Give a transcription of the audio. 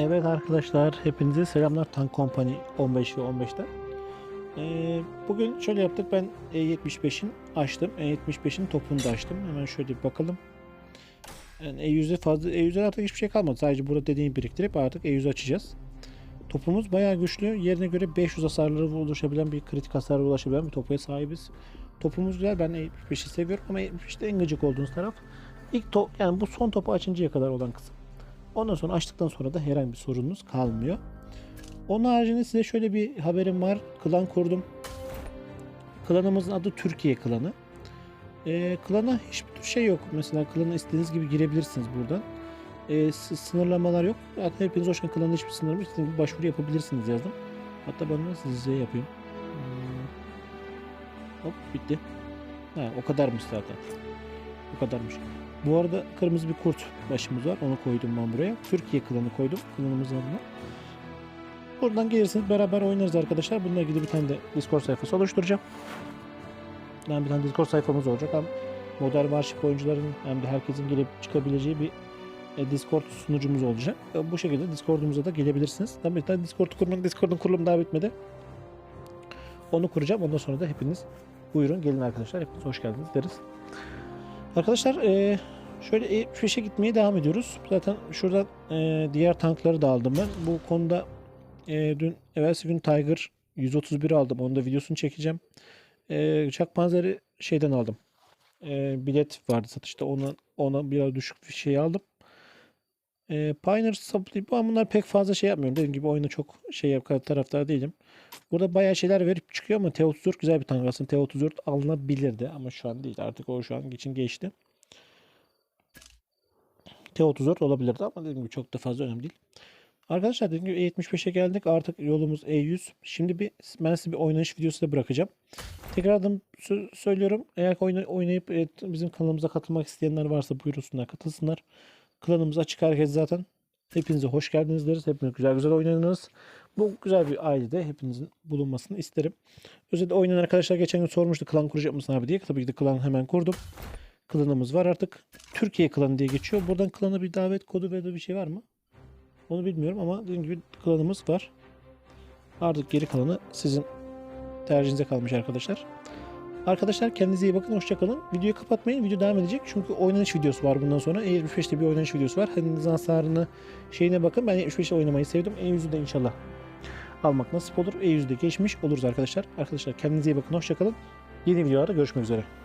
Evet arkadaşlar hepinize selamlar Tank Company 15 ve 15'ten. Ee, bugün şöyle yaptık ben E75'in açtım. E75'in topunu da açtım. Hemen şöyle bir bakalım. Yani E100'e fazla E100'e artık hiçbir şey kalmadı. Sadece burada dediğimi biriktirip artık E100 açacağız. Topumuz bayağı güçlü. Yerine göre 500 hasarları ulaşabilen bir kritik hasarı ulaşabilen bir topuya sahibiz. Topumuz güzel. Ben E75'i seviyorum ama E75'te en gıcık olduğunuz taraf ilk top yani bu son topu açıncaya kadar olan kısım. Ondan sonra açtıktan sonra da herhangi bir sorununuz kalmıyor. Onun haricinde size şöyle bir haberim var. Klan kurdum. Klanımızın adı Türkiye klanı. Ee, klana hiçbir şey yok. Mesela klana istediğiniz gibi girebilirsiniz buradan. S- sınırlamalar yok. Zaten hepiniz hoş geldin. Klanda hiçbir sınır yok. İstediğiniz başvuru yapabilirsiniz yazdım. Hatta ben de size yapayım. Hmm. Hop bitti. Ha, o kadarmış zaten. O kadarmış. Bu arada kırmızı bir kurt başımız var. Onu koydum ben buraya. Türkiye klanı koydum. Klanımızın adına. Buradan gelirsiniz beraber oynarız arkadaşlar. Bununla ilgili bir tane de Discord sayfası oluşturacağım. Yani bir tane Discord sayfamız olacak. Hem modern Warship oyuncuların hem de herkesin gelip çıkabileceği bir e, Discord sunucumuz olacak. E, Bu şekilde Discord'umuza da gelebilirsiniz. Tabii bir tane Discord kurmak, Discord'un kurulumu daha bitmedi. Onu kuracağım. Ondan sonra da hepiniz buyurun gelin arkadaşlar. Hepiniz hoş geldiniz deriz. Arkadaşlar e, şöyle E5'e gitmeye devam ediyoruz. Zaten şuradan e, diğer tankları da aldım ben. Bu konuda e, dün evvelsi gün Tiger 131 aldım. Onun da videosunu çekeceğim. E, Çak Panzer'i şeyden aldım. E, bilet vardı satışta. Ona, ona biraz düşük bir şey aldım. E, Pioneer Supply bu bunlar pek fazla şey yapmıyorum. Dediğim gibi oyuna çok şey yap taraftar değilim. Burada bayağı şeyler verip çıkıyor ama T34 güzel bir tank aslında. T34 alınabilirdi ama şu an değil. Artık o şu an için geçti. T34 olabilirdi ama dediğim gibi çok da fazla önemli değil. Arkadaşlar dediğim gibi E75'e geldik. Artık yolumuz E100. Şimdi bir ben size bir oynayış videosu da bırakacağım. Tekrardan sö- söylüyorum. Eğer oyna, oynayıp e, bizim kanalımıza katılmak isteyenler varsa buyursunlar katılsınlar. Klanımız açık herkes zaten. Hepinize hoş geldiniz deriz. Hepiniz güzel güzel oynadınız. Bu güzel bir ailede hepinizin bulunmasını isterim. Özellikle oynayan arkadaşlar geçen gün sormuştu klan kuracak mısın abi diye. Tabii ki de klan hemen kurdum. Klanımız var artık. Türkiye klanı diye geçiyor. Buradan klana bir davet kodu ve de bir şey var mı? Onu bilmiyorum ama dediğim gibi klanımız var. Artık geri kalanı sizin tercihinize kalmış arkadaşlar. Arkadaşlar kendinize iyi bakın. Hoşçakalın. Videoyu kapatmayın. Video devam edecek. Çünkü oynanış videosu var bundan sonra. E75'te bir oynanış videosu var. Kendinize hasarını şeyine bakın. Ben E75'te oynamayı sevdim. E100'ü de inşallah almak nasip olur. E100'de geçmiş oluruz arkadaşlar. Arkadaşlar kendinize iyi bakın. Hoşçakalın. Yeni videolarda görüşmek üzere.